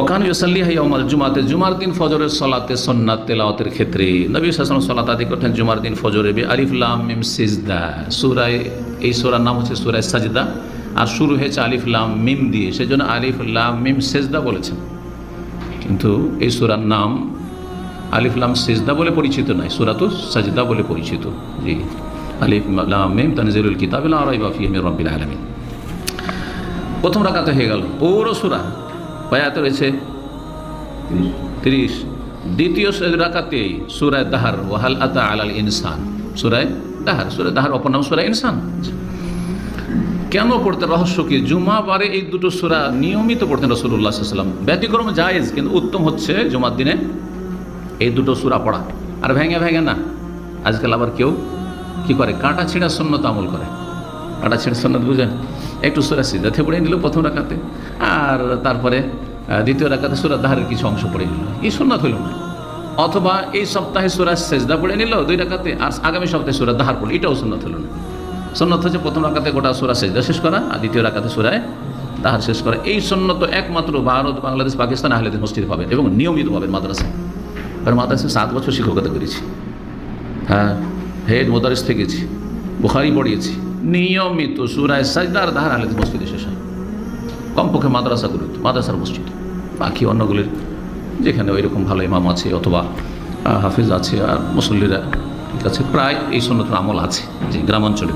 ওকান ইউসাল্লি হাইয়ামাল জুমাতে, জুমার দিন ফজরের সলাতে সন্ন্যাত তেলাওয়াতের ক্ষেত্রে। নবী সাসলাম সলাত আদি করতেন জুমার দিন ফজরে বে আলিফলাম মিম সিজদা। সুরায়, এই সুরার নাম হচ্ছে সুরায় সাজদা। আর শুরু হয়েছে আলিফলাম মিম দিয়ে সেই সেজন্য আলিফলাম মিম সেজদা বলেছেন। কিন্তু এই সুরার নাম আলিফলাম সেজদা বলে পরিচিত নয় সুরাত সাজদা বলে পরিচিত। জি আলিফলাম মিম তানজিলুল কিতাব আর বাফি রব্বিল আলমিন। প্রথম রাকাতে হয়ে গেল, পুরো সুরা। পায়াতে রয়েছে? তিরিশ। দ্বিতীয় রাকাতে সুরায় দাহার, ওয়াহাল আতা আলাল ইনসান। সুরায় দাহার সুরায় দাহার অপর নাম সুরায় ইনসান। কেন পড়তে রহস্য কি? জুমা বারে এই দুটো সুরা নিয়মিত পড়তেন রসুল্লাহ সাল্লাম ব্যতিক্রম জায়েজ, কিন্তু উত্তম হচ্ছে জুমার দিনে এই দুটো সুরা পড়া। আর ভেঙে ভেঙে না। আজকাল আবার কেউ কি করে? কাঁটা ছিঁড়া সন্ন্যত আমল করে। কাঁটা ছেড়ে সন্ন্যত বুঝেন একটু সুরা সিদ্ধাতে পড়ে নিল প্রথম রাখাতে আর তারপরে দ্বিতীয় রাখাতে সুরা দাহারের কিছু অংশ পড়ে নিল। এই সন্ন্যত হইল না। অথবা এই সপ্তাহে সুরা সেজদা পড়ে নিল দুই রাখাতে আর আগামী সপ্তাহে সুরা দাহার পড়ল। এটাও সন্ন্যত হলো না। সন্ন্যত হচ্ছে প্রথম রাখাতে গোটা সুরা সেজদা শেষ করা, আর দ্বিতীয় রাখাতে সুরায় দাহার শেষ করা। এই সন্ন্যত একমাত্র ভারত, বাংলাদেশ, পাকিস্তান আহলেদের মসজিদ পাবেন এবং নিয়মিত পাবেন মাদ্রাসায়। কারণ মাদ্রাসায় সাত বছর শিক্ষকতা করেছি। হ্যাঁ হেড মোদারিস থেকেছি, বুখারি পড়িয়েছি। নিয়মিত সুরায় সাজদার ধার আলিত মসজিদে শেষ হয়। কমপক্ষে মাদ্রাসাগুলিতে মাদ্রাসার মসজিদ। বাকি অন্যগুলির, যেখানে ওই রকম ভালো ইমাম আছে অথবা হাফিজ আছে আর মুসল্লিরা ঠিক আছে, প্রায় এই সন্ন্যতের আমল আছে যে গ্রামাঞ্চলে।